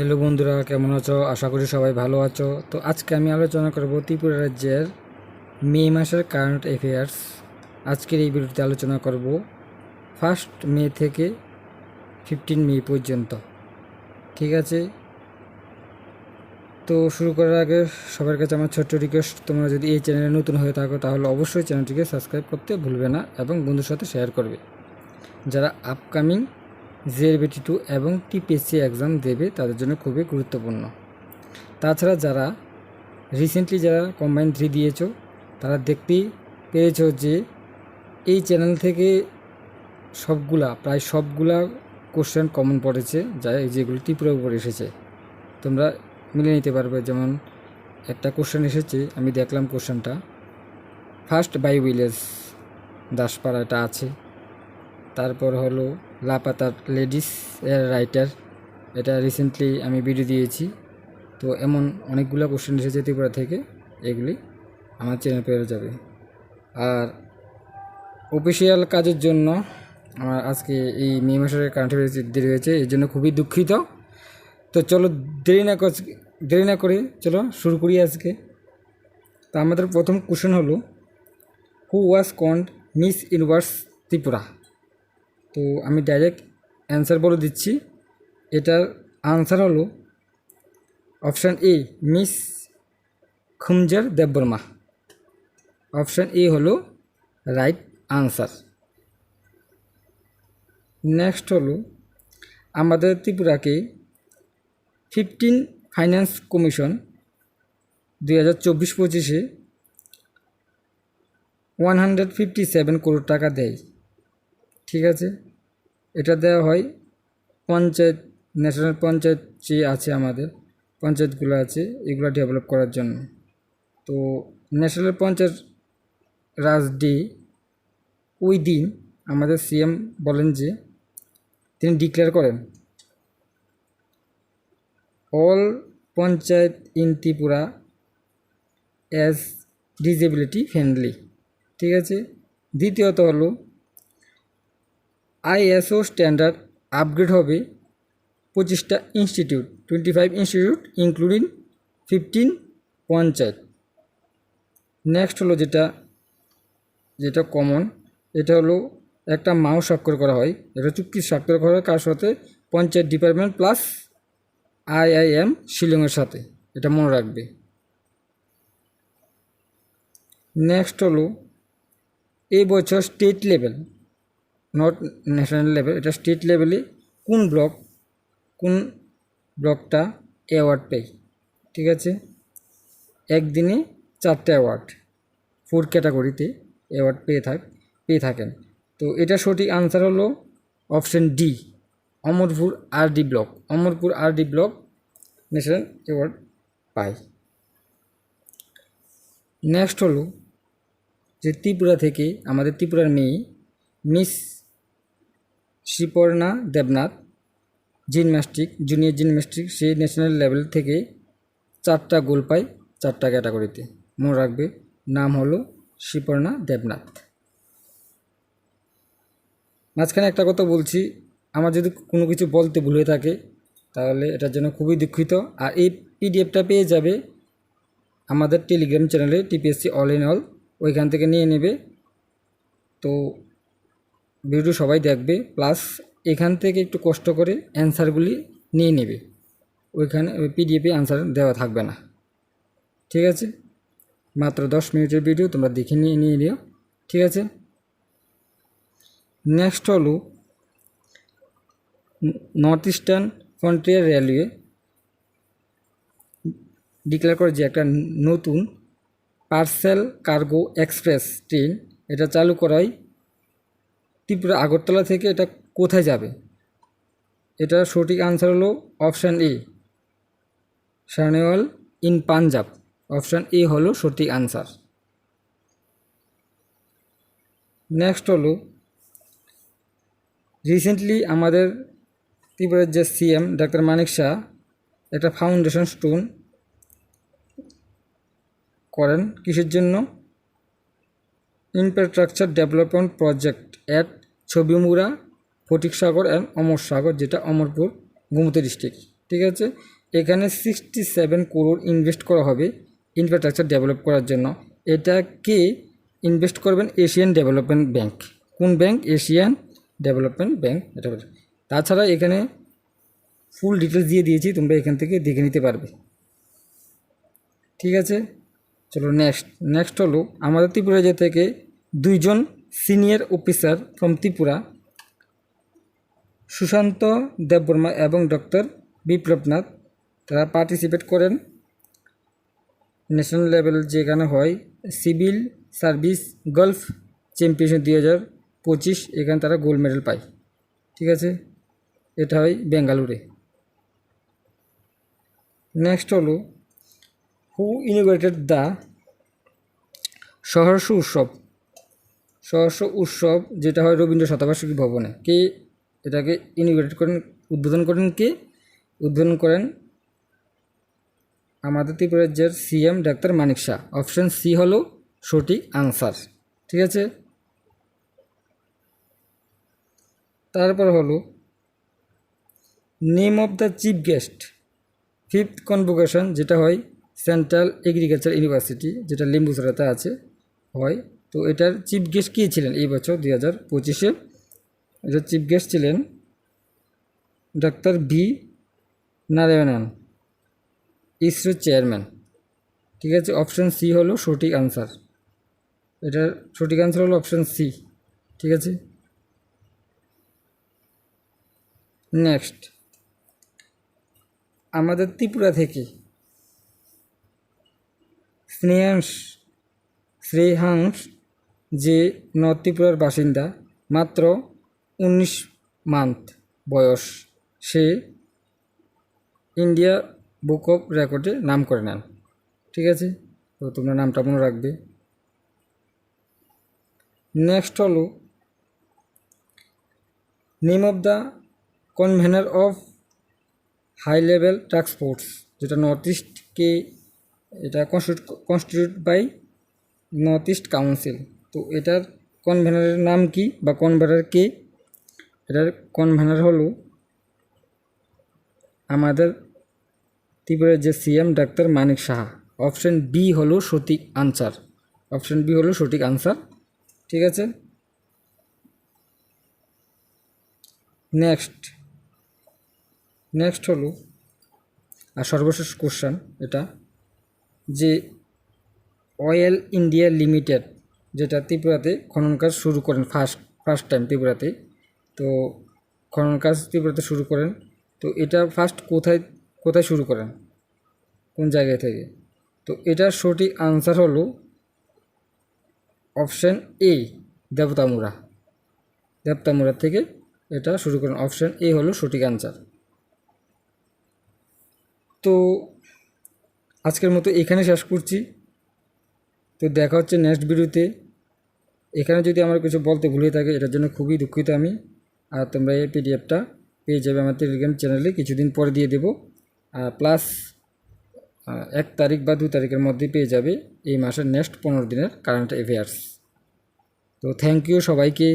Hello বন্ধুরা, কেমন আছো? আশা করি সবাই ভালো আছো। তো আজকে আমি আলোচনা করব ত্রিপুরা রাজ্যের মে মাসের কারেন্ট অ্যাফেয়ার্স আজকের এই ভিডিওতে আলোচনা করব ফার্স্ট মে থেকে ফিফটিন মে পর্যন্ত। ঠিক আছে? তো শুরু করার আগে সবার কাছে আমার ছোট্ট রিকোয়েস্ট তোমরা যদি এই চ্যানেলে নতুন হয়ে থাকো, তাহলে অবশ্যই চ্যানেলটিকে সাবস্ক্রাইব করতে ভুলবে না এবং বন্ধুর সাথে শেয়ার করবে। যারা আপকামিং জেএরবিটি টু এবং টিপিএসসি এক্সাম দেবে তাদের জন্য খুবই গুরুত্বপূর্ণ। তাছাড়া যারা রিসেন্টলি যারা কম্বাইন থ্রি দিয়েছ, তারা দেখতেই পেরেছ যে এই চ্যানেল থেকে সবগুলা, প্রায় সবগুলা কোশ্চেন কমন পড়েছে, যা যেগুলো ত্রিপুরার উপর এসেছে। তোমরা মিলে নিতে পারবে, যেমন একটা কোশ্চেন এসেছে, আমি দেখলাম কোশ্চেনটা ফার্স্ট বাই উইলেজ দাসপাড়া এটা আছে। তারপর হলো লাপাতার লেডিস এর রাইটার এটা রিসেন্টলি আমি ভিডিও দিয়েছি। তো এমন অনেকগুলো কোশ্চেন এসেছে ত্রিপুরা থেকে, এগুলি আমার চ্যানেল পেয়ে যাবে। আর অফিসিয়াল কাজের জন্য আমার আজকে এই মে মাসের কারেন্ট দেরি হয়েছে এর জন্য খুবই দুঃখিত। তো চলো দেরি না দেরি না করে চলো শুরু করি আজকে। তো আমাদের প্রথম কোশ্চেন হলো who was crowned miss universe Tripura? তো আমি ডাইরেক্ট অ্যান্সার বলে দিচ্ছি। এটার আনসার হলো option A miss Khumjar Debbarma option A হলো রাইট আনসার নেক্সট হলো আমাদের ত্রিপুরাকে ফিফটিন ফাইন্যান্স কমিশন দুই হাজার চব্বিশ পঁচিশে one hundred fifty seven crore টাকা দেয়। ঠিক আছে? এটা দেওয়া হয় পঞ্চায়েত, ন্যাশনাল পঞ্চায়েত যে আছে আমাদের, পঞ্চায়েতগুলো আছে, এগুলো ডেভেলপ করার জন্য। তো ন্যাশনাল পঞ্চায়েত রাজ ডে, ওই দিন আমাদের সিএম বলেন যে, তিনি ডিক্লেয়ার করেন all panchayat in Tripura as disability friendly ঠিক আছে? দ্বিতীয়ত হলো আইএসও স্ট্যান্ডার্ড আপগ্রেড হবে পঁচিশটা institute twenty five institute including fifteen panchayat. Next হলো যেটা যেটা কমন এটা হলো একটা মাও স্বাক্ষর করা হয়। এটা চুক্তি স্বাক্ষর করা হয়? কার সাথে? পঞ্চায়েত ডিপার্টমেন্ট প্লাস আইআইএম শিলংয়ের সাথে। এটা মনে রাখবে। নেক্সট হলো এই বছর state level not national level, এটা স্টেট লেভেলে কোন ব্লক, কোন ব্লকটা অ্যাওয়ার্ড পেয়, ঠিক আছে? একদিনে চারটে অ্যাওয়ার্ড ফোর ক্যাটাগরিতে অ্যাওয়ার্ড পেয়ে থাক, পেয়ে থাকেন। তো এটা সঠিক আনসার হলো option D Amarpur R D block, Amarpur R D block national award পায়। নেক্সট হলো যে ত্রিপুরা থেকে আমাদের ত্রিপুরার মেয়ে miss Sriparna Debnath gymnastic junior gymnastic সে ন্যাশনাল লেভেল থেকে চারটা গোল পায় চারটা ক্যাটাগরিতে মনে রাখবে, নাম হলো শ্রীপর্ণা দেবনাথ। মাঝখানে একটা কথা বলছি, আমার যদি কোনো কিছু বলতে ভুল থাকে, তাহলে এটার জন্য খুবই দুঃখিত। আর এই পিডিএফটা পেয়ে যাবে আমাদের টেলিগ্রাম চ্যানেলে টিপিএসসি অল ইন অল ওইখান থেকে নিয়ে নেবে। তো ভিডিও সবাই দেখবে প্লাস এখান থেকে একটু কষ্ট করে অ্যান্সারগুলি নিয়ে নেবে। ওইখানে ওই পিডিএফে অ্যান্সার দেওয়া থাকবে না। ঠিক আছে? মাত্র দশ মিনিটের ভিডিও তোমরা দেখে নিয়ে নিয়ে নিও। ঠিক আছে? নেক্সট হলো north eastern frontier railway declare করে যে একটা নতুন পার্সেল কার্গো এক্সপ্রেস ট্রেন এটা চালু করায় ত্রিপুরা আগরতলা থেকে এটা কোথায় যাবে? এটার সঠিক আনসার হলো option A Sahnewal in Punjab option A হলো সঠিক আনসার নেক্সট হলো রিসেন্টলি আমাদের ত্রিপুরার যে সিএম ডাক্তার মানিক শাহ একটা ফাউন্ডেশন স্টোন করেন কিসের জন্য? Infrastructure development project at Chhabimura Fatiksagar and Amar Sagar, যেটা অমরপুর গোমতী ডিস্ট্রিক্ট ঠিক আছে? এখানে সিক্সটি সেভেন করোড় ইনভেস্ট করা হবে ইনফ্রাস্ট্রাকচার ডেভেলপ করার জন্য। এটাকে ইনভেস্ট করবেন? এশিয়ান ডেভেলপমেন্ট ব্যাংক কোন ব্যাংক এশিয়ান ডেভেলপমেন্ট ব্যাংক এটা। তাছাড়া এখানে ফুল ডিটেলস দিয়ে দিয়েছি, তোমরা এখান থেকে দেখে নিতে পারবে। ঠিক আছে? চলো নেক্সট নেক্সট হলো, আমাদের ত্রিপুরা থেকে দুইজন senior officer from Tripura, Sushanta Debbarma এবং ডক্টর বিপ্লবনাথ, তারা পার্টিসিপেট করেন। ন্যাশনাল লেভেল যেখানে হয় সিভিল সার্ভিস গলফ চ্যাম্পিয়নশিপ দুই হাজার পঁচিশ, এখানে তারা গোল্ড মেডেল পায়। ঠিক আছে? এটা হয় বেঙ্গালুরে। নেক্সট হলো হু ইনোভেটেড দ্য সহর্ষ উৎসব? সহর্ষ উৎসব যেটা হয় রবীন্দ্র শতবার্ষিকী ভবনে। কে এটাকে ইনোভেট করেন, উদ্বোধন করেন কে? উদ্বোধন করেন আমাদের ত্রিপুরা রাজ্যের CM doctor Manik Shah. Option C হলো সঠিক আনসার ঠিক আছে? তারপর হলো name of the chief guest fifth convocation যেটা হয় সেন্ট্রাল এগ্রিকালচার ইউনিভার্সিটি যেটা লিম্বুসরাতে আছে, হয় তো এটার চিফ গেস্ট কী ছিলেন এই বছর দুই হাজার পঁচিশে? এটার চিফ গেস্ট ছিলেন doctor V Narayanan, ISRO chairman. ঠিক আছে, অপশন সি হলো সঠিক আনসার। এটার সঠিক আনসার হলো অপশন সি। ঠিক আছে? নেক্সট। আমাদের ত্রিপুরা থেকে স্নেহাংশ, শ্রেহাংশ যে নর্থ ত্রিপুরার বাসিন্দা, মাত্র উনিশ মান্থ বয়স, সে ইন্ডিয়া বুক অফ রেকর্ডে নাম করে নেন। ঠিক আছে? তো তোমরা নামটা মনে রাখবে। নেক্সট হলো name of the convener of high level force যেটা নর্থ ইস্টকে, এটা constitute by north east council. তো এটার কনভেনারের নাম কি বা কনভেনার কে? এটার কনভেনার হলো আমাদের ত্রিপুরার যে CM doctor Manik Saha. Option B হলো সঠিক আনসার অপশন বি হলো সঠিক আনসার ঠিক আছে? নেক্সট নেক্সট হলো, আর সর্বশেষ কোশ্চান এটা, যে অয়েল ইন্ডিয়া লিমিটেড যেটা ত্রিপুরাতে খনন কাজ শুরু করেন ফার্স্ট ফার্স্ট টাইম ত্রিপুরাতে। তো খনন কাজ ত্রিপুরাতে শুরু করেন। তো এটা ফার্স্ট কোথায় কোথায় শুরু করেন? কোন জায়গা থেকে? তো এটার সঠিক আনসার হলো অপশান এ দেবতামুরা দেবতামুরা থেকে এটা শুরু করেন। অপশান এ হলো সঠিক আনসার তো আজকের মতো এখানে শেষ করছি। তো দেখা হচ্ছে নেক্সট ভিডিওতে এখানে যদি আমার কিছু বলতে ভুলে থাকে, এটার জন্য খুবই দুঃখিত আমি। আর তোমরা এই পিডিএফটা পেয়ে যাবে আমার টেলিগ্রাম চ্যানেলে কিছুদিন পরে দিয়ে দেবো। আর প্লাস এক তারিখ বা দু তারিখের মধ্যে পেয়ে যাবে এই মাসের নেক্সট পনেরো দিনের কারেন্ট অ্যাফেয়ার্স তো থ্যাংক ইউ সবাইকে।